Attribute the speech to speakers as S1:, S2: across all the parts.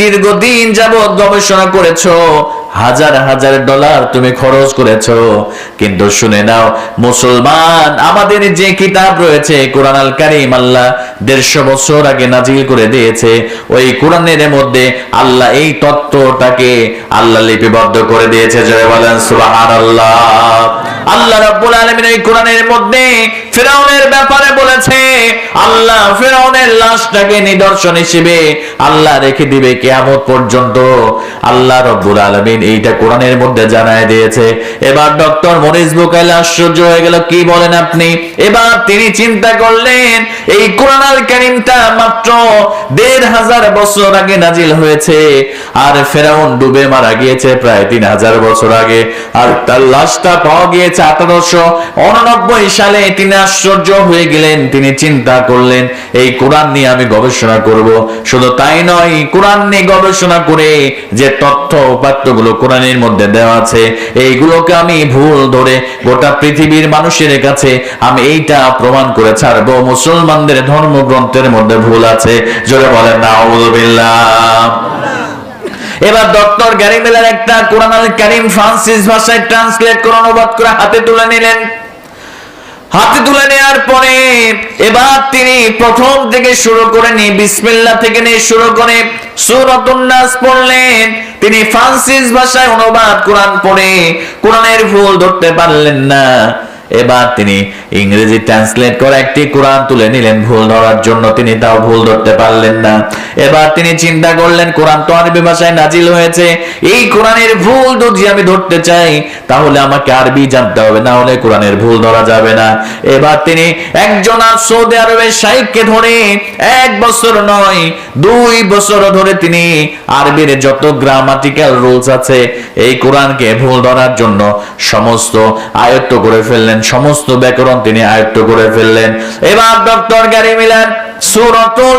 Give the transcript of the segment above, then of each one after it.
S1: দীর্ঘদিন যাবৎ গবেষণা হাজার হাজার ডলার তুমি খরচ করেছ। কিন্তু শুনে নাও, মুসলমান, আমাদের যে কিতাব রয়েছে, কোরআন আল কারিম আল্লাহ দেড়শো বছর আগে নাজিল করে দিয়েছে। ওই কোরআনের মধ্যে আল্লাহ এই তত্ত্বটাকে আল্লাহ লিপিবদ্ধ করে দিয়েছে। জয় বলেন, সুবহানাল্লাহ। আল্লাহ রাব্বুল আলামিন এই কোরআনের মধ্যে ফেরাউনের ব্যাপারে বলেছে, আল্লাহ ফেরাউনের লাশটাকে নিদর্শন হিসেবে আল্লাহ রেখে দিবে কিয়ামত পর্যন্ত। আল্লাহ রব্বুল আলামিন এইটা কোরআনের মধ্যে জানায় দিয়েছে। এবার ডক্টর মরিস বুকাইল আশ্চর্য হয়ে গেল, কি বলেন আপনি? এবার তিনি চিন্তা করলেন, এই কোরআন কারীমটা মাত্র দেড় হাজার বছর আগে নাজিল হয়েছে, আর ফেরাউন ডুবে মারা গিয়েছে প্রায় তিন হাজার বছর আগে, আর তার লাশটা পাওয়া গিয়েছে আঠারোশো উননব্বই সালে। তিনি আশ্চর্য হয়ে গেলেন, তিনি চিন্তা করলেন, এই কোরআন নিয়ে আমি গবেষণা করব। শুধু তাই নয়, কোরআন নিয়ে গবেষণা করে যে তথ্য উপাত্তগুলো কোরআনের মধ্যে দেওয়া আছে। এইগুলোকে আমি ভুল ধরে গোটা পৃথিবীর মানুষের কাছে আমি এইটা প্রমাণ করে ছাড়বো। মুসলমানদের ধর্মগ্রন্থের মধ্যে ভুল আছে। জোরে বলেন না এবার ডক্টর গ্যারি মিলার একটা কোরআন কারিম ফ্রান্সিস ভাষায় ট্রান্সলেট করে অনুবাদ করে হাতে তুলে নিলেন। হাতে তুলে নেওয়ার পরে এবার তিনি প্রথম থেকে শুরু করে নি বিসমিল্লা থেকে নিয়ে শুরু করে সুরত নাস পড়লেন। তিনি ফ্রান্সিস ভাষায় অনুবাদ কোরআন পড়ে। কোরআনের ভুল ধরতে পারলেন না। এবার তিনি ইংরেজি ট্রান্সলেট করে একটি কোরআন তুলে নিলেন। ভুল ধরার জন্য তিনি তাও ভুল ধরতে পারলেন না। এবার তিনি চিন্তা করলেন, কোরআন তো আরবি ভাষায় নাজিল হয়েছে। এই কোরআনের ভুল যদি আমি ধরতে চাই, তাহলে আমাকে আরবি জানতে হবে, না হলে কোরআনের ভুল ধরা যাবে না। এবার তিনি একজন আর সৌদি আরবের শাইখকে ধরে এক বছর নয়, দুই বছর ধরে তিনি আরবির যত গ্রামাটিক্যাল রুলস আছে, এই কোরআনকে ভুল ধরার জন্য সমস্ত আয়ত্ত করে ফেললেন। সমস্ত ব্যাকরণ তিনি আয়ত্ত করে ফেললেন। এবার ডক্টর গ্যারি মিলার সূরাতুল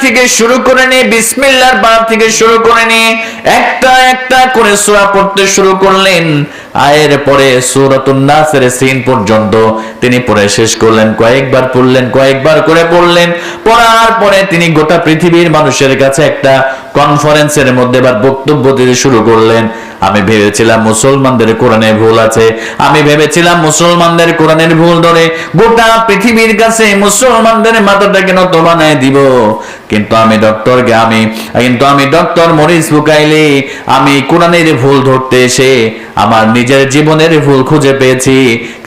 S1: থেকে শুরু করে থেকে শুরু করে একটা একটা করে পড়তে শুরু করলেন। আয়ের পরে নাসের সিন পর্যন্ত তিনি পড়ে শেষ করলেন, কয়েকবার পড়লেন, কয়েকবার করে পড়লেন। পড়ার পরে তিনি গোটা পৃথিবীর মানুষের কাছে একটা কনফারেন্সের মধ্যে এবার বক্তব্য দিতে শুরু করলেন। আমি ভেবেছিলাম মুসলমানদের কোরআনে ভুল আছে। আমি ভেবেছিলাম মুসলমানদের কোরআনের ভুল ধরে গোটা পৃথিবীর কাছে মুসলমানদের মাথাটা কেন নত বানায় দিব। কিন্তু আমি ডক্টরকে আমি, কিন্তু আমি ডক্টর মরিস বুকাইলি আমি কোরআনের ভুল ধরতে এসে আমার নিজের জীবনের ভুল খুঁজে পেয়েছি।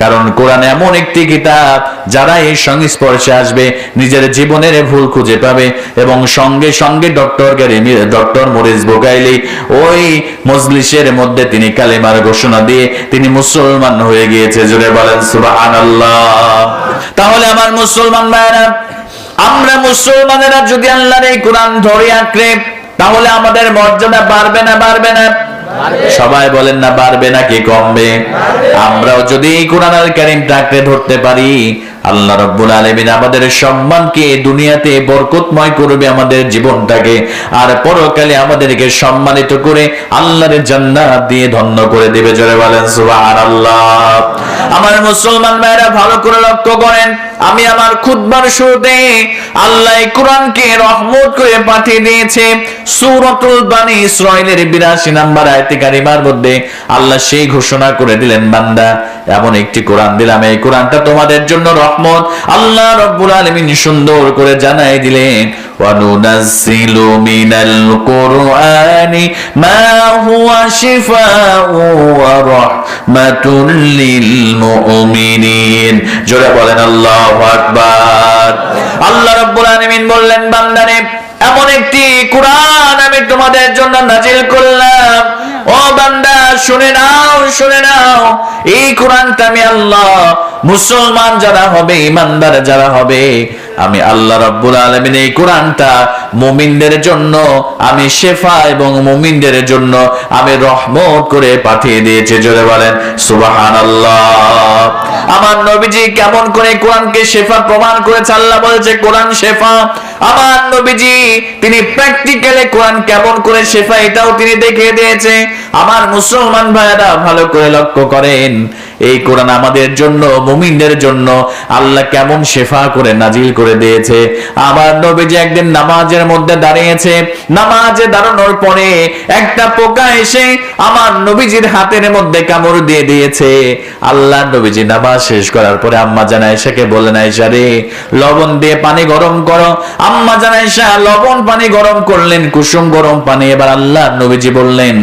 S1: কারণ কোরআন এমন একটি কিতাব, যারা এই সংস্পর্শে আসবে, নিজের জীবনের ভুল খুঁজে পাবে এবং সঙ্গে সঙ্গে ডক্টর ডক্টর মরিস বুকাইলি ওই মজলিসের মধ্যে তিনি কালেমার ঘোষণা দিয়ে তিনি মুসলমান হয়ে গিয়েছে। জুড়ে বলেন, সুবহানাল্লাহ। তাহলে আমার মুসলমান ভাইরা আমরা মুসলমানেরা যদি আল্লাহর এই কোরআন ধরে আঁকড়ে তাহলে আমাদের মর্যাদা বাড়বে না বাড়বে না? সবাই বলেন না বাড়বে নাকি কমবে? আমরাও যদি এই কোরআন আল কারিমটা আঁকড়ে ধরতে পারি আল্লাহ রব্বুল আলমিন আমাদের সম্মানকে দুনিয়াতে বরকতময় করবে আমাদের জীবনটাকে আর পরকালে আমাদেরকে সম্মানিত করে আল্লাহর জান্নাত দিয়ে ধন্য করে দেবে। জোরে বলেন সুবহানাল্লাহ। আমার মুসলমান ভাইরা ভালো করে লক্ষ্য করেন আমি আমার খুদবার শুরুতে আল্লাহ কোরআনকে রহমত করে পাঠিয়ে দিয়েছে। সূরাতুল বানি ইসরাইলের 82 নাম্বার আয়াতে কারিমার মধ্যে আল্লাহ সেই ঘোষণা করে দিলেন, বান্দা, এমন একটি কোরআন দিলাম। এই কোরআনটা তোমাদের জন্য রহমত। আল্লাহ রব্বুল আলামিন সুন্দর করে জানাই দিলেন وننزل من القرآن ما هو شفاء ورحمة للمؤمنين জোরে বলেন আল্লাহু আকবার আল্লাহ রাব্বুল আলামিন বললেন বান্দারে এমন একটি কোরআন আমি তোমাদের জন্য নাজিল করলাম ও বান্দা শুনে নাও শুনে নাও এই কোরআনটা আমি আল্লাহ মুসলমান যারা হবে ইমানদার যারা হবে আমি আল্লাহ রাব্বুল আলামিন এই কোরআনটা মুমিনদের জন্য, আমি শেফা এবং মুমিনদের জন্য আমি রহমত করে পাঠিয়ে দিয়েছি, জোরে বলেন, সুবহানাল্লাহ। আমার নবীজি কেমন করে কোরআনকে শেফা প্রমাণ করেছে? আল্লাহ বলেছে, কোরআন শেফা। আমার নবীজি, তিনি প্র্যাকটিক্যালে কোরআন কেমন করে শেফা, এটাও তিনি দেখিয়ে দিয়েছে। আমার মুসলমান ভাইয়েরা ভালো করে লক্ষ্য করেন এই কোরআন আমাদের জন্য, মুমিনদের জন্য আল্লাহ কেমন শেফা করে নাজিল করে দিয়েছে। আমার নবীজি একদিন নামাজের মধ্যে দাঁড়িয়েছে। নামাজে দাঁড়ানোর পরে একটা পোকা এসে আমার নবীজির হাতের মধ্যে কামড় দিয়ে দিয়েছে। আল্লাহ নবীজি নামাজ শেষ করার পরে আম্মা জানা আয়েশাকে বললেন, আয়েশা রে, লবণ দিয়ে পানি গরম করো। আম্মা জান আয়েশা লবণ পানি গরম করলেন, কুসুম গরম পানি। এবার আল্লাহ নবীজি বললেন,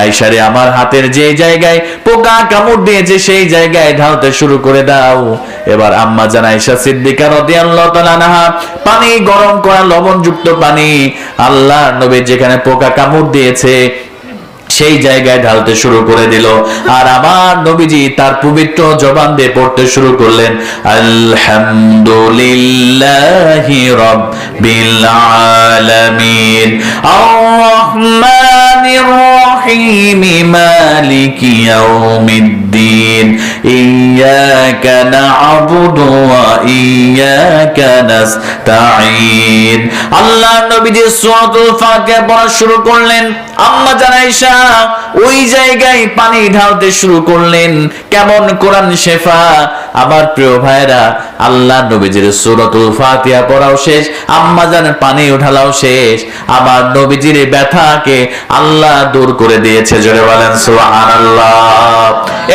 S1: আয়েশা রে, আমার হাতের যে জায়গায় পোকা কামড় দিয়েছে, সেই জায়গায় ঢালতে শুরু করে দাও। এবার আম্মা জান আয়েশা সিদ্দিকা রাদিয়াল্লাহু পানি গরম করা, লবণযুক্ত পানি, আল্লাহ নবী যেখানে পোকা কামড় দিয়েছে, সেই জায়গায় ঢালতে শুরু করে দিল। আর আমার নবীজি তার পবিত্র জবান দিয়ে পড়তে শুরু করলেন, আলহামদুলিল্লাহি রাব্বিল আলামিন আর রহমানির রহিম, মালিকি ইয়াউমিদ্দিন। ইয়াকা না'বুদু ওয়া ইয়াকা নাস্তাঈন আল্লাহ নবীজি সূরাতুল ফাতিহা পড়া শুরু করলেন। আম্মা জানাইশা, ওই জায়গায় পানি ঢালতে শুরু করলেন। কেমন কোরআন শেফা? আমার প্রিয় ভাইরা আল্লাহ নবীজির সুরতুল ফাতিয়া পড়াও শেষ, আম্মা জান পানি উঠালাও শেষ। আমার নবীজির ব্যথাকে আল্লাহ দূর করে দিয়েছে, জোরে বলেন সুবহানাল্লাহ।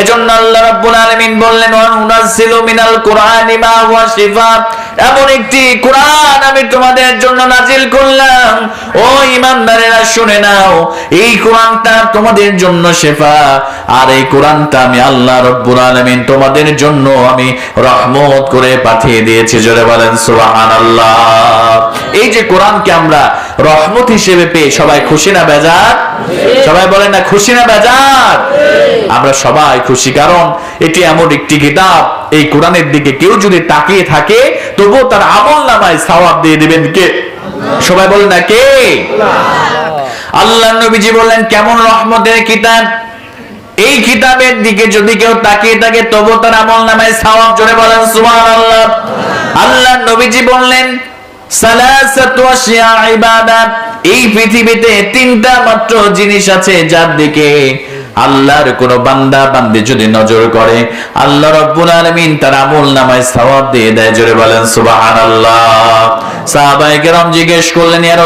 S1: এজন্য আল্লাহ রাব্বুল আলামিন বললেন ওয়া নুনাজ্জিলু মিনাল কুরআনি মা হুয়া শিফা। এমন একটি কোরআন আমি তোমাদের জন্য নাজিল করলাম। ও ইমানদারেরা, শুনে নাও, এই কোরআনটা তোমাদের জন্য শেফা। আর এই কোরআনটা আমি আল্লাহ রব্বুল আলামিন তোমাদের জন্য আমি রহমত করে পাঠিয়ে দিয়েছি। জোরে বলেন, সুবহানাল্লাহ। এই যে কোরআনকে আমরা রহমত হিসেবে পেয়ে সবাই খুশি না বেজার? সবাই বলেন না, খুশি না বেজার? আমরা সবাই খুশি, কারণ এটি এমন একটি কিতাব। এই কোরআনের দিকে কেউ যদি তাকিয়ে থাকে, তবুও তার আমল নামায় সওয়াব দিয়ে দিবেন কে? সবাই বলেন না, কে? আল্লাহ নবীজি বললেন, কেমন রহমতের কিতাব? এই কিতাবের দিকে যদি কেউ তাকিয়ে থাকে তবু তার আমল নামায় সওয়াব। জোরে বলেন, সুবহানাল্লাহ। আল্লাহ নবীজি বললেন এই পৃথিবীতে তিনটা মাত্র জিনিস আছে যার দিকে আল্লাহর কোন বান্দা বান্দি যদি নজর করে, আল্লাহ রব্বুল আলামিন তার আমল নামায় সওয়াব দিয়ে দেয়, জোরে বলেন সাহাবায়ে কেরাম জিজ্ঞেস করলেন, ইয়া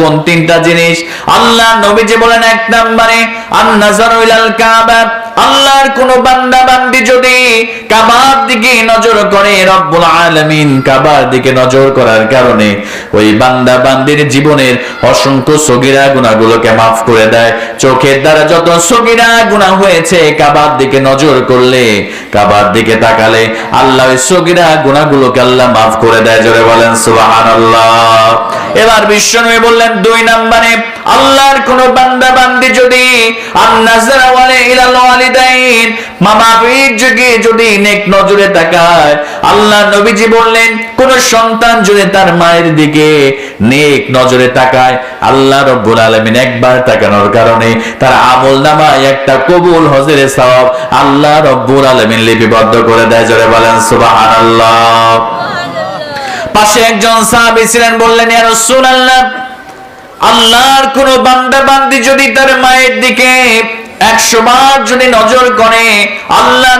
S1: কোন তিনটা জিনিস? আল্লাহ নবীজি বলেন, এক নম্বরে আন নাজারু আল্লাহর কোন বান্দা বান্দি যদি কাবার দিকে নজর করে রব্বুল আলামিন, কাবার দিকে নজর করার কারণে ওই বান্দা বান্দির জীবনের অসংখ্য সগীরা গুনাহগুলোকে মাফ করে দেয়। চোখের দ্বারা যত সগীরা গুনাহ হয়েছে, কাবার দিকে নজর করলে, কাবার দিকে তাকালে আল্লাহ ওই সগীরা গুনাহগুলোকে আল্লাহ মাফ করে দেয়। জোরে বলেন, সুবহানাল্লাহ। এবার বিশ্বনবী বললেন, দুই নম্বরে, আল্লাহর কোন বান্দা বান্দি যদি আন্নাজরা ওয়ালে ইলাল ওয়ালিদাইন। মামা যুগে যদি নেক নজরে তাকায়, আল্লাহ নবীজি বললেন, কোন সন্তান যদি তার মায়ের দিকে নেক নজরে তাকায়, আল্লাহ রব্বুল আলামিন একবার তাকানোর কারণে তার আমল নামায় একটা কবুল হজের সওয়াব আল্লাহ রব্বুল আলামিন লিপিবদ্ধ করে দেয়। জোরে বলেন, সুবহানাল্লাহ। পাশে একজন সাহাবী ছিলেন, বললেন, ইয়া রাসূলুল্লাহ, আল্লাহর কোন বান্দা বান্দি যদি তার মায়ের দিকে আল্লাহ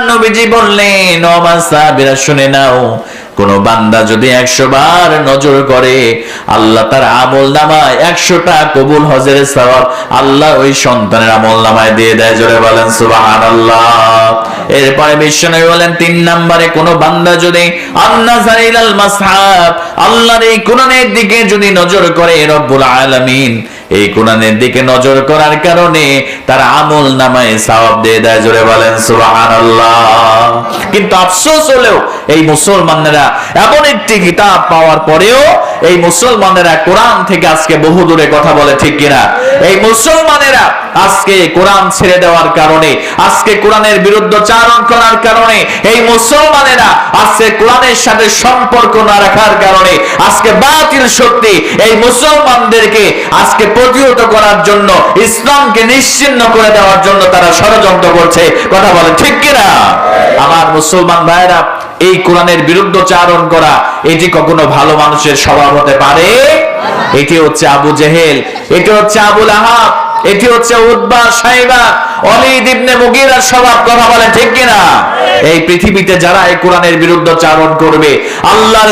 S1: আল্লাহ কবুল হজের আল্লাহ ওই সন্তানের আমল নামায় দিয়ে দেয়। জোরে বলেন, সুবহানাল্লাহ। এরপরে বিশ্বনবী বলেন, তিন নম্বরে কোন বান্দা যদি মাসহাব, আল্লাহর এই কোরআনের দিকে যদি নজর করে, রব্বুল আলামিন এই কোরআনের দিকে নজর করার কারণে তার আমল নামায় সাওয়াব দিয়ে দেয়। জোরে বলেন, সুবহানাল্লাহ। কিন্তু আফসোস হলেও এই মুসলমানেরা এমন একটি কিতাব পাওয়ার পরেও এই মুসলমানেরা কোরআন থেকে আজকে বহু দূরে কথা বলে, ঠিক কিনা? এই মুসলমানেরা আজকে কোরআন ছেড়ে দেওয়ার কারণে, আজকে কোরআনের বিরুদ্ধে চারণ করার কারণে, এই মুসলমানেরা আজকে কোরআনের সাথে সম্পর্ক না রাখার কারণে, আজকে বাতিল শক্তি এই মুসলমানদেরকে আজকে প্রতিহত করার জন্য, ইসলামকে নিশ্চিন্ন করে দেওয়ার জন্য তারা ষড়যন্ত্র করছে। কথা বলে ঠিক কিনা? আমার মুসলমান ভাইরা এই কোরআনের বিরুদ্ধ চারণ করা, এটি কখনো ভালো মানুষের স্বভাব হতে পারে? এটি হচ্ছে আবু জেহেল, এটি হচ্ছে আবুল আহাব, এটি হচ্ছে উদ্বা সাইবা কথা চারণ আল্লাহ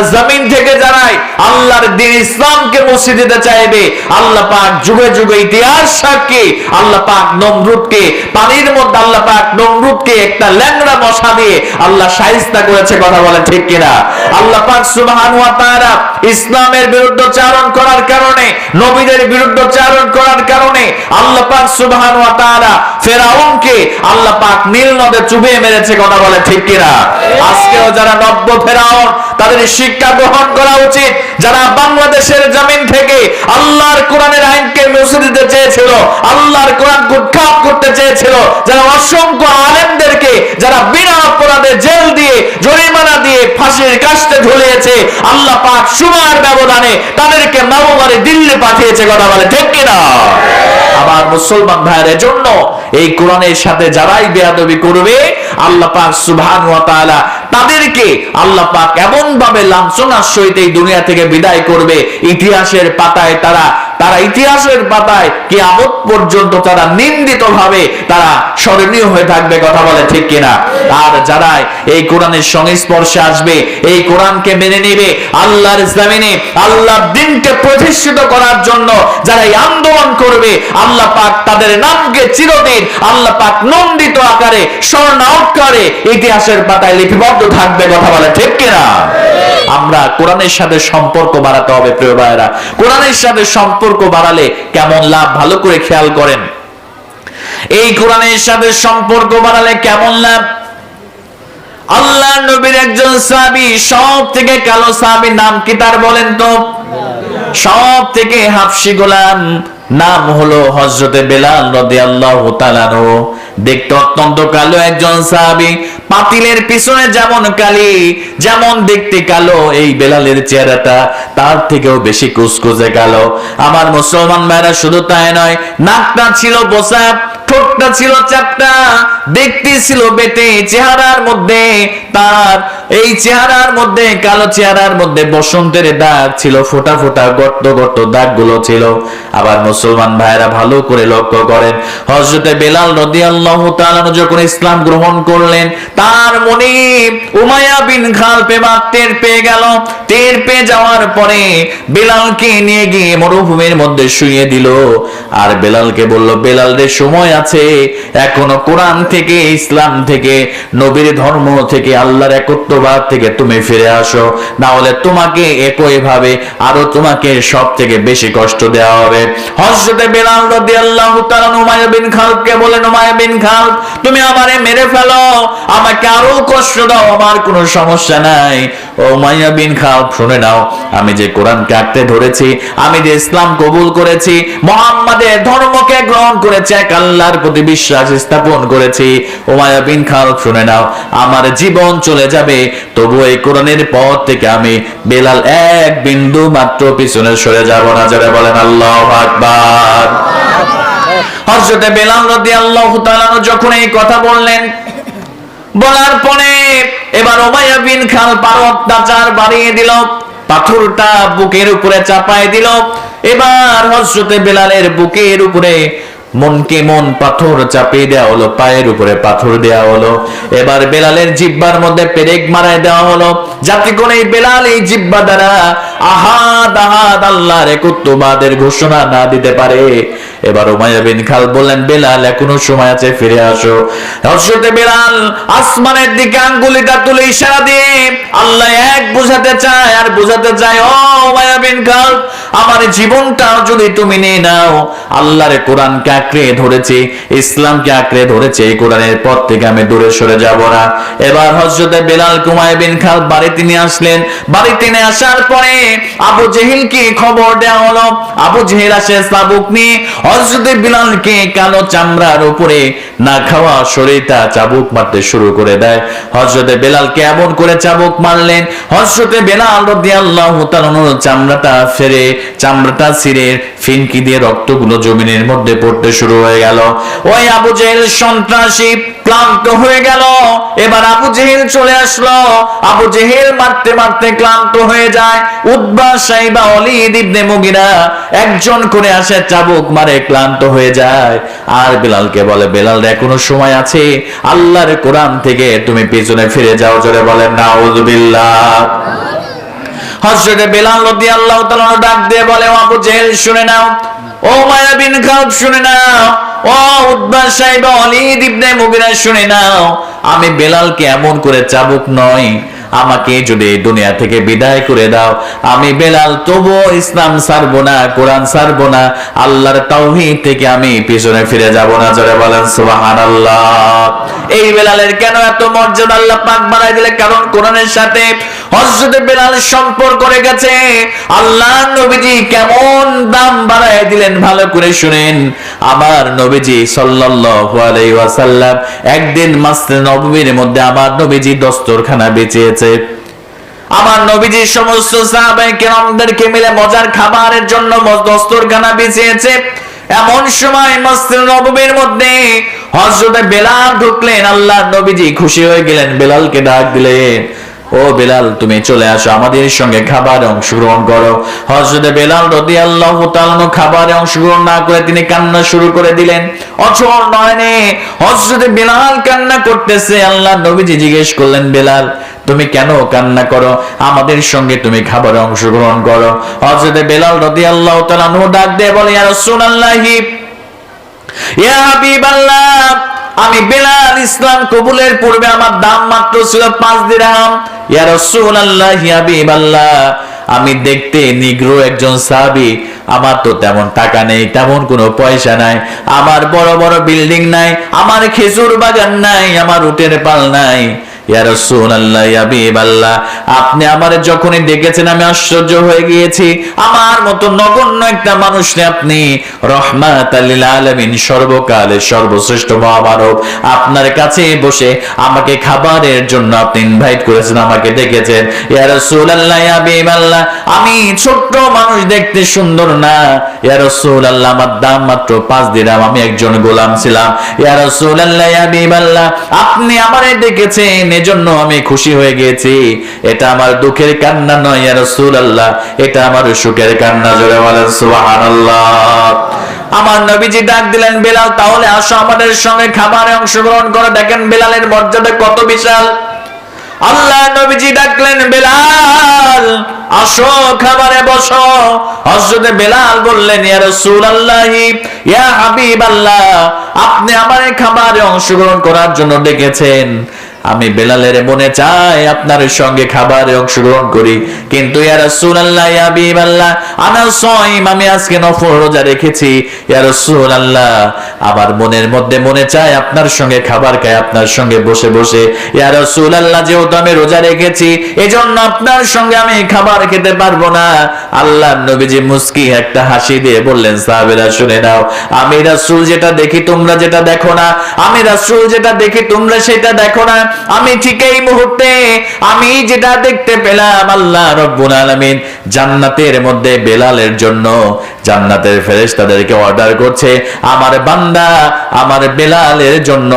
S1: ইসলামের বিরুদ্ধে চারণ করার কারণে, নবীদের বিরুদ্ধে চারণ করার কারণে, আল্লাহ পাক সুবহান তাআলা ফেরাউনকে আল্লাহ পাক নীল নদে চুবিয়ে মেরেছে কথা বলে ঠিক কিনা? আজকেও যারা নব্য ফেরাউন তাদের শিক্ষা গ্রহণ করা উচিত। যারা বাংলাদেশের জমিন থেকে আল্লাহর কোরআনের আইনকে মুছে দিতে চেয়েছিল আল্লাহর কোরআন করতে চেয়েছিল যারা অসংখ্য আলেমদেরকে যারা বিনা অপরাধে জেল দিয়ে জরিমানা দিয়ে ফাঁসির কাস্তে ঝুলিয়েছে আল্লাহ পাক সুমার ব্যবধানে তাদেরকে নবমারে দিল্লি পাঠিয়েছে কথা বলে ঠিক কিনা? আমার মুসলমান ভাইয়ের জন্য এই কোরআনের সাথে যারাই বেয়াদবি করবে, আল্লাহ পাক সুবহান ওয়া তাআলা তাদেরকে আল্লাহ পাক এমন ভাবে লাঞ্ছনার সহিত এই দুনিয়া থেকে বিদায় করবে। ইতিহাসের পাতায় তারা তারা ইতিহাসের পাতায় কিয়ামত পর্যন্ত তারা নিন্দিত ভাবে তারা স্মরণীয় হয়ে থাকবে, কথা বলে ঠিক কিনা? আর যারা এই কোরআনের সংস্পর্শে আসবে, এই কোরআনকে মেনে নেবে, আল্লাহর জমিনে, আল্লাহর দিনকে প্রতিষ্ঠিত করার জন্য যারা এই আন্দোলন করবে, আল্লাহ পাক তাদের নামকে চিরদিন, আল্লাহ পাক নন্দিত আকারে স্বর্ণ অক্ষরে ইতিহাসের পাতায় লিপিবদ্ধ থাকবে, কথা বলে ঠিক কিনা? আমরা কোরআনের সাথে সম্পর্ক বাড়াতে হবে, প্রিয় ভাইরা কোরআনের সাথে সম্পর্ক বাড়ালে কেমন লাভ? ভালো করে খেয়াল করেন। এই কোরআনের সাথে সম্পর্ক বাড়ালে কেমন লাভ? আল্লাহ নবীর একজন সাহাবী সব থেকে কালো সাহাবী নাম কি তার বলেন তো? সব থেকে হাফসি গোলাম নাম হলো হজরতে বেলাল রাদিয়াল্লাহু তাআলা দেখতে অত্যন্ত কালো একজন সাহাবি। পাতিলের পিছনে যেমন কালি, যেমন দেখতে কালো, এই বেলালের চেহারাটা তার থেকেও বেশি কুচকুচে কালো। আমার মুসলমান ভাইরা শুধু তাই নয় নাকটা ছিল বসা ঠোঁটটা ছিল চাপটা দেখতে ছিল বেটে চেহারার মধ্যে, তার এই চেহারার মধ্যে, কালো চেহারার মধ্যে বসন্তের দাগ ছিল, ফোটা ফোটা গর্ত গর্ত দাগগুলো ছিল। আবার মুসলমান ভাইরা ভালো করে লক্ষ্য করেন হজরতে বেলাল রাদিয়াল্লাহু তাআলা যখন ইসলাম গ্রহণ করলেন, তার মনে উমাইয়া বিন খালপ এবার টের পেয়ে গেল। টের পেয়ে যাওয়ার পরে বেলালকে নিয়ে গিয়ে মরুভূমির মধ্যে শুয়ে দিল। আর বেলালকে বলল, বেলাল রে, সময় আছে। এখনও কোরআন থেকে, ইসলাম থেকে, নবীর ধর্ম থেকে, আল্লাহর একত্ববাদ থেকে তুমি ফিরে আসো। না হলে তোমাকে একইভাবে আরও তোমাকে সব থেকে বেশি কষ্ট দেওয়া হবে। হযরতে বেলাল রাদিয়াল্লাহু তাআলা নুমায়া বিন খালকে বলেন নুমায়া বিন খালদ তুমি আমারে মেরে ফেলো, আমাকে আরও কষ্ট দাও, আমার কোনো সমস্যা নাই। ও উমাইয়া বিন খালদ শুনে নাও, আমি যে কোরআনকে আঁকড়ে ধরেছি, আমি যে ইসলাম কবুল করেছি, মোহাম্মদের ধর্মকে গ্রহণ করেছি, এক আল্লাহর প্রতি বিশ্বাস স্থাপন করেছি। উমাইয়া বিন খালদ শুনে নাও, আমার জীবন চলে যাবে, তবু এই কোরআনের পথ থেকে আমি বেলাল এক বিন্দু মাত্র পিছনে সরে যাব না, যারা বলেন আল্লাহ আকবার। হযরতে বেলাল রাদিয়াল্লাহু তাআলা যখন এই কথা বললেন, বলার পরে এবার ওমাইয়া বিন খাল পার অত্যাচার বাড়িয়ে দিল, পাথরটা বুকের উপরে চাপায় দিল। এবার হযরতে বেলালের বুকের উপরে মনকে মন পাথর চাপিয়ে দেওয়া হলো, পায়ের উপরে পাথর দেওয়া হলো। এবার বেলালের জিব্বার মধ্যে পেরেক মারায় দেওয়া হলো। যাতে করে বেলাল, এই জিব্বা দ্বারা আহাদ আহাদ ঘোষণা না দিতে পারে। এবার উমাইয়া বিন খাল বললেন, বেলাল, এখনও সময় আছে, ফিরে আসো। হযরতে বেলাল আসমানের দিকে আঙ্গুলিটা তুলে ইশারা দিয়ে, আল্লাহ এক বুঝাতে চায়, আর বুঝাতে চায়, ও উমাইয়া বিন খাল আমার জীবনটা যদি তুমি নিয়ে নাও, আল্লাহর কোরআনকে আঁকড়ে ধরেছি, ইসলামকে আঁকড়ে ধরেছে, এই কোরআনের পথ থেকে আমি দূরে সরে যাব না। এবার হযরতে বেলাল কুমায় বিন খাল বাড়িতে নিয়ে আসলেন। বাড়িতে নিয়ে আসার পরে আবু জেহিলকে খবর দেওয়া হলো। আবু জেহেল আসে চাবুক নিয়ে হযরতে বিলালকে কালো চামড়ার উপরে না খাওয়া শরীরটা চাবুক মারতে শুরু করে দেয়। হযরতে বেলালকে এমন করে চাবুক মারলেন, হযরতে বেলাল রাদিয়াল্লাহু তাআলার চামড়াটা ফেরে, চামড়াটা ছিঁড়ে ফিনকি দিয়ে রক্তগুলো জমিনের মধ্যে পড়তে শুরু হয়ে গেল। ওই আবু জেহেল সন্ত্রাসী ক্লান্ত হয়ে গেল। এবার আবু জেহেল চলে আসলো। আবু জেহেল মারতে মারতে ক্লান্ত হয়ে যায়। উদ্বা সাইবা অলিদ ইবনে মুগিরা একজন করে আসে, চাবুক মারে, ক্লান্ত হয়ে যায়। আর বেলালকে বলে, বেলাল বলে এখনও সময় আছে? আল্লাহর কোরআন থেকে তুমি পিছনে ফিরে যাও। জোরে বলেন, নাউজুবিল্লাহ। হযরত বেলাল রাদিয়াল্লাহু তাআলা ডাক দিয়ে বলে আবু জেহেল, শুনে নাও। ও মায়া বিন খাব শুনে নাও। ও উদ্বা সাহেব, অলিদ ইবনে মুগিরা, শুনে নাও। আমি বেলালকে এমন করে চাবুক নয় আমাকে যদি দুনিয়া থেকে বিদায় করে দাও, আমি বেলাল, তবুও ইসলাম ছাড়বো না, কোরআন ছাড়বো না, আল্লাহর তাওহীদ থেকে আমি পিছনে ফিরে যাব না, জোরে বলেন, সুবহানাল্লাহ। এই বেলালের কেন এত মর্যাদা আল্লাহ পাক বাড়াই দিলে কারণ কোরআনের সাথে হযরত বেলাল সম্পর্ক রেখেছে। আল্লাহ নবীজি কেমন দাম বাড়ায় দিলেন ভালো করে শুনেন। আমার নবীজি সাল্লাল্লাহু আলাইহি ওয়াসাল্লাম একদিন মসজিদ নববীর মধ্যে আমার নবীজি দস্তরখানা বেঁচেছে। আমার নবীজি সমস্ত সাহাবায়ে কেরামদেরকে মিলে মজার খাবারের জন্য দস্তরখানা বিছিয়েছে এমন সময় মসজিদ নববীর মধ্যে হযরত বেলাল ঢুকলেন। আল্লাহ নবীজি খুশি হয়ে গেলেন। বেলালকে ডাক দিলেন ও বেলাল, তুমি চলে আসো আমাদের সঙ্গে খাবারে অংশগ্রহণ করো। হযরত বেলাল রাদিয়াল্লাহু তাআলা খাবারে অংশগ্রহণ না করে তিনি কান্না শুরু করে দিলেন। অচল নয়নে হযরত বেলাল কান্না করতেছে, আল্লাহ নবীজি জিজ্ঞেস করলেন, বেলাল, তুমি কেন কান্না করো? আমাদের সঙ্গে তুমি খাবারে অংশগ্রহণ করো। হযরত বেলাল রাদিয়াল্লাহু তাআলা ডাক দিয়ে বলে, ইয়া রাসূলুল্লাহি, ইয়া হাবিবাল্লাহ আমি বেলাল ইসলাম কবুলের পূর্বে আমার দাম মাত্র ছিল পাঁচ দিরাম। ইয়া রাসূলুল্লাহ হাবিবাল্লাহ। আমি দেখতে নিগ্রো একজন সাহাবী। আমার তো তেমন টাকা নেই, তেমন কোনো পয়সা নাই। আমার বড় বড় বিল্ডিং নাই, আমার খেজুর বাগান নাই, আমার উটের পাল নাই। আপনি আমারে যখনই দেখেছেন আমি আশ্চর্য হয়ে গিয়েছি। আমার মতো নগণ্য একটা মানুষকে আপনি রহমাতাল লিল আলামিন, সর্বকালের সর্বশ্রেষ্ঠ মহামানব, আপনার কাছে বসে আমাকে খাবারের জন্য আপনি ইনভাইট করেছেন, আমাকে হাবিবাল্লাহ, আমি ছোট্ট মানুষ দেখতে সুন্দর না। ইয়া রাসূলুল্লাহ, আমার দাম মাত্র 5 দিরহাম আমি একজন গোলাম ছিলাম। ইয়া রাসূলুল্লাহ, ইয়া হাবিবাল্লাহ, আপনি আমারে ডেকেছেন এজন্য আমি খুশি হয়ে গেছি। এটা আমার দুঃখের কান্না নয়, ইয়া রাসূলুল্লাহ। এটা আমার সুখের কান্না, জোরে বলেন, সুবহানাল্লাহ। আমার নবীজি ডাক দিলেন, বেলাল, তাহলে আসো আমাদের সঙ্গে খাবারে অংশগ্রহণ করো। দেখেন বেলালের মর্যাদা কত বিশাল। আল্লাহ নবীজি ডাকলেন, বেলাল, আসো খাবারে বসো। হযরত বেলাল বললেন, ইয়া রাসূলুল্লাহি, ইয়া হাবিবাল্লাহ, আপনি আমার খাবারে অংশগ্রহণ করার জন্য ডেকেছেন। আমি বেলালের মনে চাই আপনার সঙ্গে খাবারে অংশগ্রহণ করি। কিন্তু ইয়া রাসূলুল্লাহ, ইয়া হাবিবাল্লাহ, আমি আজকে নফল রোজা রেখেছি। ইয়া রাসূলুল্লাহ, আমার মনের মধ্যে মনে চায় আপনার সঙ্গে খাবার খাই, আপনার সঙ্গে বসে বসে। ইয়া রাসূলুল্লাহ, যেহেতু আমি রোজা রেখেছি, এজন্য আপনার সঙ্গে আমি খাবার খেতে পারব না। আল্লাহ নবীজি মুস্কি একটা হাসি দিয়ে বললেন, সাহাবেরা, শুনে নাও, আমি রাসূল যেটা দেখি তোমরা যেটা দেখো না। আমি রাসূল যেটা দেখি তোমরা সেটা দেখো না। আমি ঠিক এই মুহূর্তে, আমি যেটা দেখতে পেলাম আল্লাহ রব্বুল আলামিন জান্নাতের মধ্যে বেলালের জন্য জান্নাতের ফেরেশতাদেরকে অর্ডার করছে, আমার বান্দা, আমার বেলালের জন্য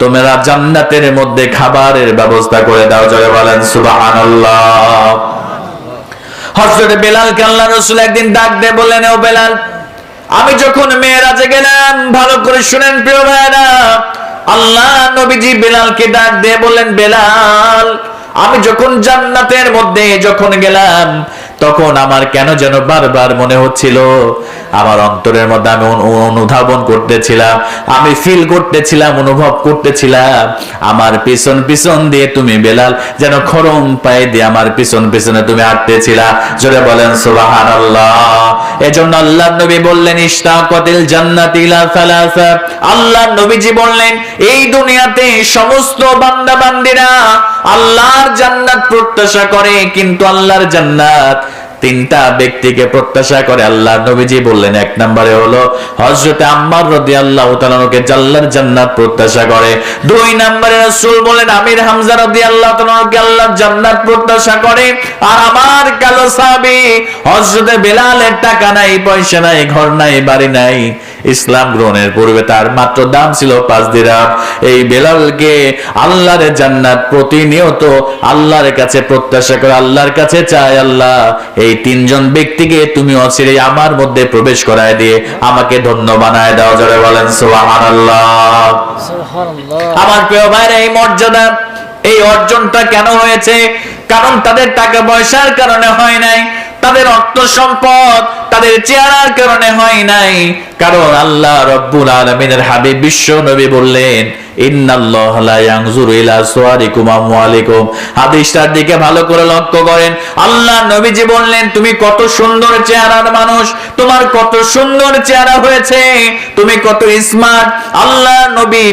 S1: তোমরা জান্নাতের মধ্যে খাবারের ব্যবস্থা করে দাও জয় বলেন সুবহানাল্লাহ। হযরত বেলালকে আল্লাহ রাসূল একদিন ডাক দিয়ে বললেন, ও বেলাল, আমি যখন মেয়েরাজে গেলাম, ভালো করে শুনেন প্রিয় ভাইরা আল্লাহ নবীজি বেলালকে ডাক দিয়ে বললেন বেলাল আমি যখন জান্নাতের মধ্যে যখন গেলাম তখন আমার কেন যেন বারবার মনে হচ্ছিল, আমার অন্তরের মধ্যে আমি অনুধাবন করতেছিলাম, আমি ফিল করতেছিলাম, অনুভব করতেছিলাম, আমার পিছন পিছন দিয়ে তুমি বেলাল যেন খরম পায়ে দিয়ে আমার পিছন পিছনে তুমি হাঁটতেছিলা। জোরে বলেন, সুবহানাল্লাহ। এজন্য আল্লাহ নবী বললেন, ইশতাকাতিল জান্নাতি ইলা সালাসা। আল্লাহ নবীজি বললেন, এই দুনিয়াতে সমস্ত বান্দা বান্দিরা আল্লাহর জান্নাত প্রত্যাশা করে, কিন্তু আল্লাহর জান্নাত তিনটা ব্যক্তিকে প্রত্যাশা করে আল্লাহ নবীজি বললেন, এক নম্বরে হলো হজরতে আম্মার রদি আল্লাহ তাআলাকে জাল্লার জান্নাত প্রত্যাশা করে। দুই নম্বরে রসুল বলেন আমির হামজা আল্লাহ তাআলাকে আল্লাহ জান্নাত প্রত্যাশা করে। আর আমার কালো সাবি হজরতে বেলালের টাকা নাই, পয়সা নাই, ঘর নাই, বাড়ি নাই। ইসলাম গ্রহণের পূর্বে তার মাত্র দাম ছিল পাঁচ দিরাম। এই বেলালকে আল্লাহর জান্নাত প্রতিনিয়ত আল্লাহর কাছে প্রত্যাশা করে আল্লাহর কাছে চায় আল্লাহ এই তিনজন ব্যক্তিকে তুমি অচিরে আমার মধ্যে প্রবেশ করায় দিয়ে আমাকে ধন্য বানায় দাও। জোরে বলেন সুবহানাল্লাহ।
S2: সুবহানাল্লাহ।
S1: আমার প্রিয় ভাইরা এই মর্যাদা এই অর্জনটা কেন হয়েছে? কারণ তাদের টাকা পয়সার কারণে হয় নাই। তাদের অর্থ সম্পদ তাদের চেহারার কারণে হয় নাই। কারণ আল্লাহ রব্বুল আলমিনের হাবিব বিশ্ব নবী বললেন হাদিসটার বললেন কত সুন্দর চেহারা হয়েছে, তুমি কত আল্লাহ নবী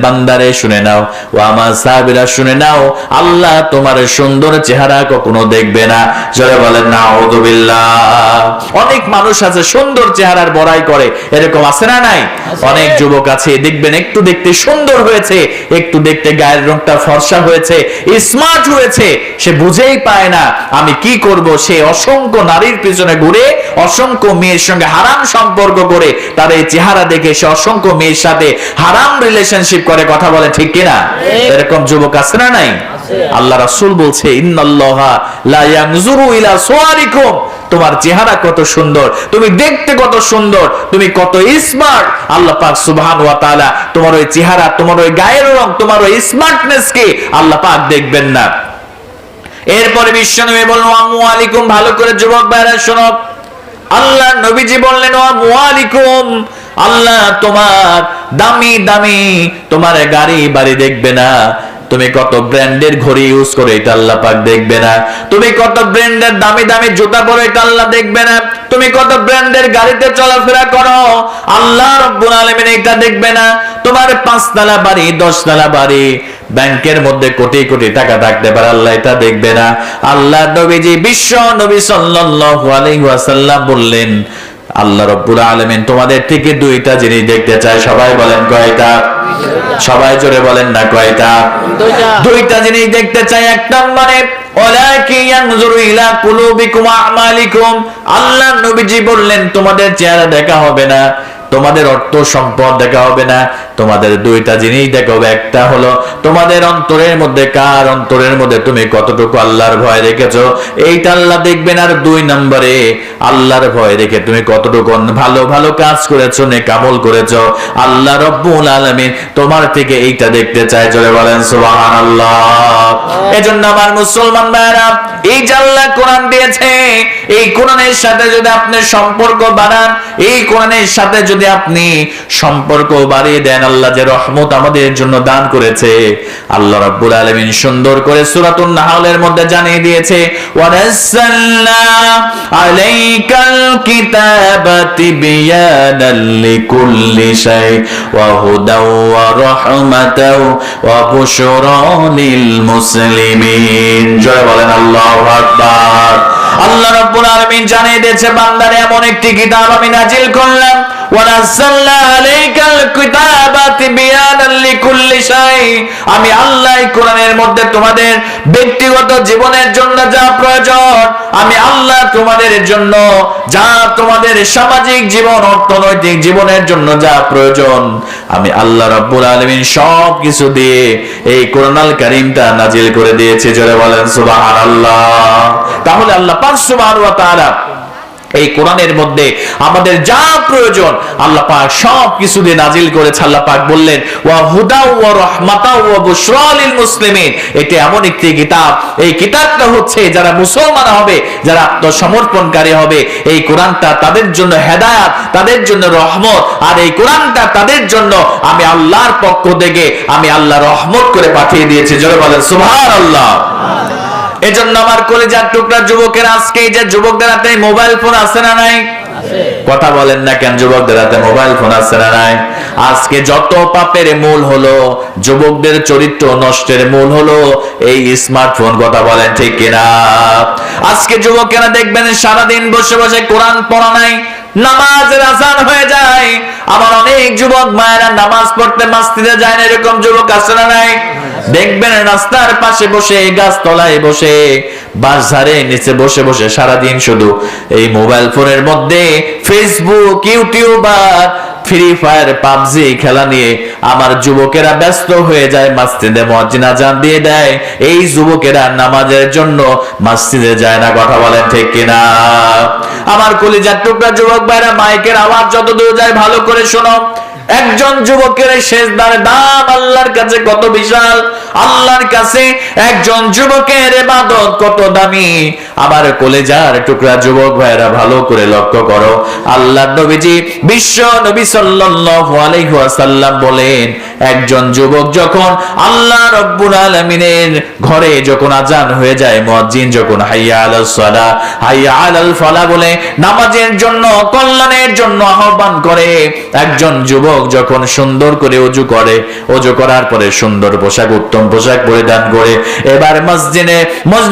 S1: বান্দারে, শুনে নাও। ও আমার শুনে নাও। আল্লাহ তোমার সুন্দর চেহারা কখনো দেখবে না। জোরে বলেন নাউযুবিল্লাহ অনেক মানুষ আছে সুন্দর চেহারার বড়াই করে। এরকম আছে না নাই? অনেক যুবক আছে দেখবেন একটু দেখতে সুন্দর হয়েছে একটু দেখতে গায়ের রংটা ফর্সা হয়েছে স্মার্ট হয়েছে সে বুঝেই পায় না আমি কি করব? সে অসংখ্য নারীর পিছনে ঘুরে অসংখ্য মেয়ের সঙ্গে হারাম সম্পর্ক করে তার এই চেহারা দেখে সে অসংখ্য মেয়ের সাথে হারাম রিলেশনশিপ করে। কথা বলে ঠিক কিনা? এরকম যুবক আছে না নাই? আল্লাহ রাসূল বলছে ইন্নাল্লাহা লা তোমার চেহারা কত সুন্দর, তুমি দেখতে কত সুন্দর, তুমি কত স্মার্ট আল্লাহ পাক সুবহান ওয়া তাআলা তোমার ওই চেহারা, তোমার ওই গায়ের রং, তোমার ওই স্মার্টনেস কে আল্লাহ পাক দেখবেন না। এরপরে বিশ্বনবী বললেন আমু আলাইকুম, ভালো করে যুবক ভাইরা শোনো। আল্লাহ নবীজি বললেন আমু আলাইকুম, আল্লাহ তোমার দামি দামি তোমার গাড়ি বাড়ি দেখবে না। তুমি কত ব্র্যান্ডের ঘড়ি ইউজ করে, এটা আল্লাহ পাক দেখবে না। তুমি কত ব্র্যান্ডের দামি দামি জুতা পরে, এটা আল্লাহ দেখবে না। তুমি কত ব্র্যান্ডের গাড়িতে চলাফেরা করো, আল্লাহ রব্বুল আলামিন এটা দেখবে না। তোমার পাঁচতলা বাড়ি, দশতলা বাড়ি, ব্যাংকের মধ্যে কোটি কোটি টাকা থাকতে পারে, আল্লাহ এটা দেখবে না। আল্লাহ নবীজি, বিশ্ব নবী সাল্লাল্লাহু আলাইহি ওয়াসাল্লাম বললেন, আল্লাহ রব্বুল আলামিন তোমাদের থেকে দুইটা জিনিস দেখতে চায়। সবাই বলেন কয়টা? সবাই জোরে বলেন না কয়টা?
S2: দুইটা।
S1: জিনিস দেখতে চাই এক নম্বরে আল্লাহ নবীজি বললেন তোমাদের চেহারা দেখা হবে না। তোমাদের অর্থ সম্পদ দেখা হবে না। তোমাদের দুইটা জিনিস দেখা হবে। একটা হলো, তোমাদের অন্তরের মধ্যে, কার অন্তরের মধ্যে তুমি কতটুকু আল্লাহর ভয় রেখেছো? এইটা আল্লাহ দেখবেন আর দুই নম্বরে, আল্লাহর ভয় রেখে তুমি কতটুকু ভালো ভালো কাজ করেছ নে কামল করেছ? আল্লাহ রব্বুল আলামিন তোমার থেকে এইটা দেখতে চায়। জোরে বলেন, সুবহানাল্লাহ। এজন্য আমার মুসলমান ভাইরা এই আল্লাহ কোরআন দিয়েছে, এই কোরআনের সাথে যদি আপনি সম্পর্ক বানান এই কোরআনের সাথে যদি আপনি সম্পর্ক বাড়িয়ে দেন, আল্লাহ যে রহমত আমাদের জন্য দান করেছে। আল্লাহ রাব্বুল আলামিন সুন্দর করে সূরাতুন নাহলের মধ্যে জানিয়ে দিয়েছে ওয়ানাসালনা আলাইকাল কিতাবা তিবয়ানাল লিকুল্লি শাই, ওয়া হুদাও ওয়া রাহমাতাও ওয়া বুশরা লিল মুসলিমিন। জয় বলেন, আল্লাহু আকবার। আল্লাহ রাব্বুল আলামিন জানিয়ে দিয়েছে, বান্দারে এমন একটি কিতাব আমি নাজিল করলাম ওয়ানাজ্জালনা আলাইকাল কিতাবা তিবয়ানাল লিকুল্লি শাই। আমি আল্লাহ কোরআনের মধ্যে তোমাদের ব্যক্তিগত জীবনের জন্য যা প্রয়োজন, আমি আল্লাহ তোমাদের জন্য যা তোমাদের সামাজিক জীবন, অর্থনৈতিক জীবনের জন্য যা প্রয়োজন, আমি আল্লাহ রাব্বুল আলামিন সব কিছু দিয়ে এই কোরআনাল কারীমটা নাজিল করে দিয়েছে। জোরে বলেন সুবহানাল্লাহ। তাহলে আল্লাহ পাক সুবহানাহু ওয়া এই কোরআনের মধ্যে আমাদের যা প্রয়োজন, আল্লাহ পাক সব কিছু দিয়ে নাজিল করেছে। আল্লাহ পাক বললেন, ওয়া হুদা ওয়া রাহমাতা ওয়া বুশরা লিল মুসলিমিন। এটা এমন একটি কিতাব। এই কিতাবটা হচ্ছে যারা মুসলমান হবে, যারা আত্মসমর্পণকারী হবে, এই কোরআনটা তাদের জন্য হেদায়াত, তাদের জন্য রহমত, আর এই কোরআনটা তাদের জন্য আমি আল্লাহর পক্ষ থেকে আমি আল্লাহ রহমত করে পাঠিয়ে দিয়েছি। জোরে বলেন, সুবহানাল্লাহ। এজন্য আমার কলেজার টুকরা যুবকের আজকে যে যুবকদের হাতে মোবাইল ফোন আছে না নাই? কথা বলেন না কেন, যুবকদের হাতে মোবাইল ফোন আছে না নাই? আজকে যত পাপের মূল হলো, যুবকদের চরিত্র নষ্টের মূল হলো, এই স্মার্টফোন, কথা বলেন ঠিক কিনা? আজকে যুবকেরা দেখবেন সারাদিন বসে বসে কোরআন পড়া নাই, নামাজের আজান হয়ে যায়। আমার অনেক যুবক মায়েরা নামাজ পড়তে মাস্তিতে যায় না, এরকম যুবক আছে না নাই? দেখবেন রাস্তার পাশে বসে, গাছতলায় বসে বাসঝাড়ে নিচে বসে বসে, সারাদিন শুধু এই মোবাইল ফোনের মধ্যে ফেসবুক ইউটিউব আর ফ্রি ফায়ার পাবজি খেলা নিয়ে আমার যুবকেরা ব্যস্ত হয়ে যায়, মসজিদে মসজিদা জান দিয়ে দেয়। এই যুবকেরা নামাজের জন্য মসজিদে যায় না, কথা বলেন ঠিক কিনা? আমার কলিজার টুকরা যুবক ভাইরা, মাইকের আওয়াজ যত দূর যায় ভালো করে শোনো। একজন যুবকের শেষদার দাম আল্লাহর কাছে কত বিশাল? আল্লাহর কাছে একজন যুবকের ইবাদত কত দামি? আমার কলেজার টুকরা যুবক ভাইরা ভালো করে লক্ষ্য করো। আল্লাহ নবীজি বিশ্ব নবী সাল্লাল্লাহু আলাইহি ওয়াসাল্লাম বলেন, একজন যুবক যখন আল্লাহ রব্বুল আলামিনের ঘরে যখন আজান হয়ে যায়, মুয়াজ্জিন যখন হাইয়া আলাস সালা, হাইয়া আলাল ফালা বলে, নামাজের জন্য, কল্যাণের জন্য আহ্বান করে, একজন যুবক যখন সুন্দর করে অজু করে অজু করার পরে সুন্দর পোশাক, উত্তম পোশাক পরিধান করে, এবার মসজিদে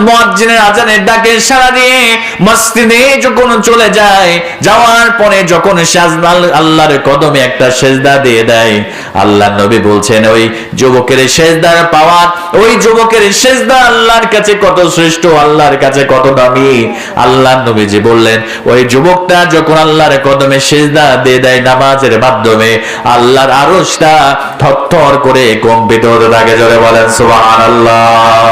S1: মুয়াজ্জিনের আজানের ডাকে সাড়া দিয়ে মসজিদে যখন চলে যায়, যাওয়ার পরে যখন আল্লাহর কদমে একটা সেজদা দিয়ে দেয় আল্লাহ নবী বলছেন, ওই যুবকের সেজদার পাওয়া ওই যুবকের সেজদা আল্লাহর কাছে কত শ্রেষ্ঠ, আল্লাহর কাছে কত দামি? আল্লাহ নবীজি বললেন, ওই যুবকটা যখন আল্লাহর কদমে সেজদা দিয়ে দেয় নামাজের মাধ্যমে আল্লাহর আরশটা থরথর করে কম্পিত হতে থাকে জোরে বলেন, সুবহানাল্লাহ।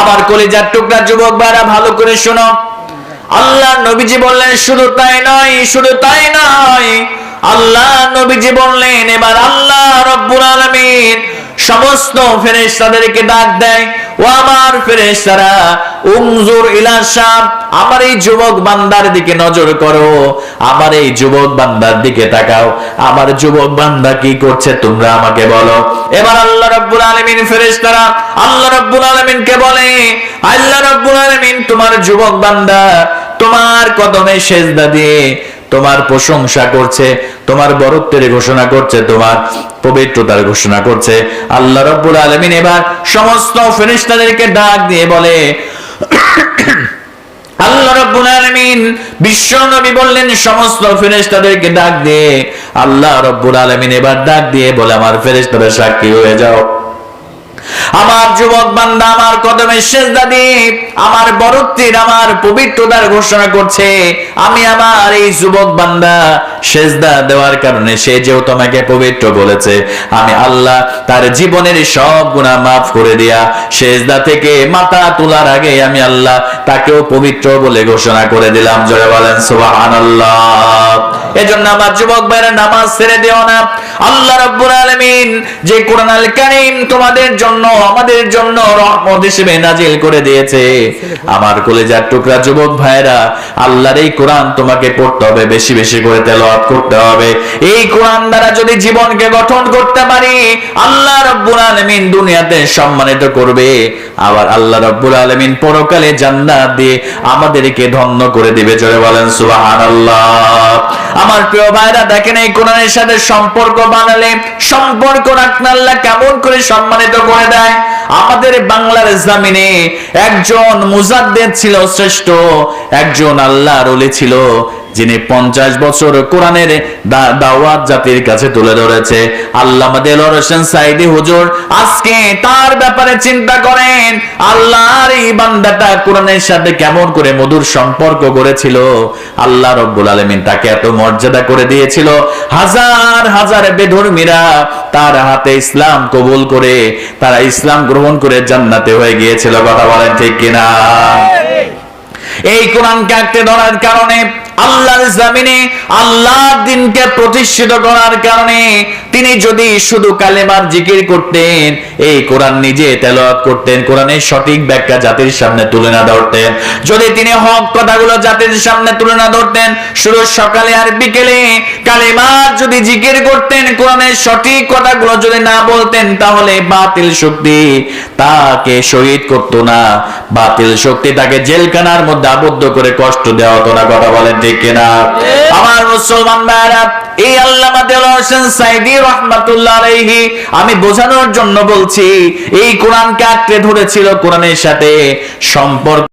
S1: আমার কলিজার টুকরা, যুবক ভাইরা, ভালো করে শোনো। আল্লাহ নবীজি বললেন, শুধু তাই নয়, শুধু তাই নয় আল্লাহ নবীজি বললেন, এবার আল্লাহ রব্বুল আলামিন সমস্ত ফেরেশতাদেরকে ডাক দেয়, ও আমার ফেরেশতারা উমজুর ইলা শাম, আমার এই যুবক বান্দার দিকে নজর করো, আমার এই যুবক বান্দার দিকে তাকাও, আমার যুবক বান্দা কি করছে তোমরা আমাকে বলো। এবার আল্লাহ রাব্বুল আলামিন ফেরেশতারা, আল্লাহ রাব্বুল আলামিনকে বলে, আল্লাহ রাব্বুল আলামিন, তোমার যুবক বান্দা তোমার কদমে সেজদা দিয়ে তোমার প্রশংসা করছে, তোমার বরত্বের ঘোষণা করছে, তোমার পবিত্রতার ঘোষণা করছে। আল্লাহ রব্বুল আলমিন এবার সমস্ত ফেরেশতাদেরকে ডাক দিয়ে বলে, আল্লাহ রাব্বুল বিশ্ব নবী বললেন, সমস্ত ডাক দিয়ে, আল্লাহ রাব্বুল আলামিন এবার ডাক দিয়ে বলে, আমার ফেরেশতারা সাক্ষী হয়ে যাও। আমার যুবক বান্দা, আমার কদমে সেজদা দিয়ে আমার বরত্বের আমার পবিত্রতার ঘোষণা করছে। আমি আমার এই যুবক বান্দা সেজদা দেওয়ার কারণে সে যেও তোমাকে পবিত্র বলেছে। আমি আল্লাহ তার জীবনের সব গুণা মাফ করে দিয়া সেজদা থেকে মাথা তোলার আগে আমি আল্লাহ তাকেও পবিত্র বলে ঘোষণা করে দিলাম। জয় বলেন, সুবহানাল্লাহ। এজন্য আমার যুবক ভাইরা, নামাজ ছেড়ে দিও না। আল্লাহ রাব্বুল আলামিন যে কোরআন আল কারীম তোমাদের জন্য, আমাদের জন্য রহমত হিসেবে নাজিল করে দিয়েছে। আমার কলেজার টুকরা যুবক ভাইরা আল্লাহর এই কোরআন তোমাকে পড়তে হবে, বেশি বেশি করে তেলাওয়াত করতে হবে। এই কোরআন দ্বারা যদি জীবনকে গঠন করতে পারি, আল্লাহ রাব্বুল আলামিন দুনিয়াতে সম্মানিত করবে। আবার আল্লাহ রাব্বুল আলামিন পরকালে জান্নাত দিয়ে আমাদেরকে ধন্য করে দিবে। জোরে বলেন, সুবহানাল্লাহ। আমার প্রিয় ভাইরা, দেখেন এই কোরআনের সাথে সম্পর্ক বানালে সম্পর্ক রাখলে আল্লাহ কেমন করে সম্মানিত করে দেয়? আমাদের বাংলার জামিনে একজন মুজাদ্দেদ ছিল শ্রেষ্ঠ একজন আল্লাহর ওলি ছিল। যিনি পঞ্চাশ বছর কোরআনের দাওয়াত জাতির কাছে তুলে ধরেছে। আল্লাহ সাইদি হুজুর, আজকে তার ব্যাপারে চিন্তা করেন, আল্লাহর এই বান্দাটা কোরআনের সাথে কেমন করে মধুর সম্পর্ক গড়েছিল। আল্লাহ রব্বুল আলমিন তাকে এত মর্যাদা করে দিয়েছিল। হাজার হাজার বেধর্মীরা তার হাতে ইসলাম কবুল করে, তারা ইসলাম গ্রহণ করে জান্নাতে হয়ে গিয়েছিল। কথা বলেন ঠিক কিনা? এই কোরআনকে আঁকতে ধরার কারণে আল্লাহর জামিনে আল্লাহর দিনকে প্রতিষ্ঠিত করার কারণে তিনি যদি শুধু কালেমার জিকির করতেন, এই কোরআন নিজে তেলাওয়াত করতেন, কোরআনের সঠিক ব্যাখ্যা জাতির সামনে তুলে না ধরতেন। যদি তিনি হক কথাগুলো জাতির সামনে তুলে না ধরতেন, শুধু সকালে আর বিকেলে কালেমার যদি জিকির করতেন, কোরআনের সঠিক কথাগুলো যদি না বলতেন, তাহলে বাতিল শক্তি তাকে শহীদ করতো না। বাতিল শক্তি তাকে জেলখানার মধ্যে আবদ্ধ করে কষ্ট দেওয়া হতো না, কথা বলেন ঠিক কিনা? আমার মুসলমান ভাইরা এই আল্লামা দেলোয়ার হোসেন আমি বোঝানোর জন্য বলছি, এই কোরআনকে আঁকড়ে ধরেছিল কোরআনের সাথে সম্পর্ক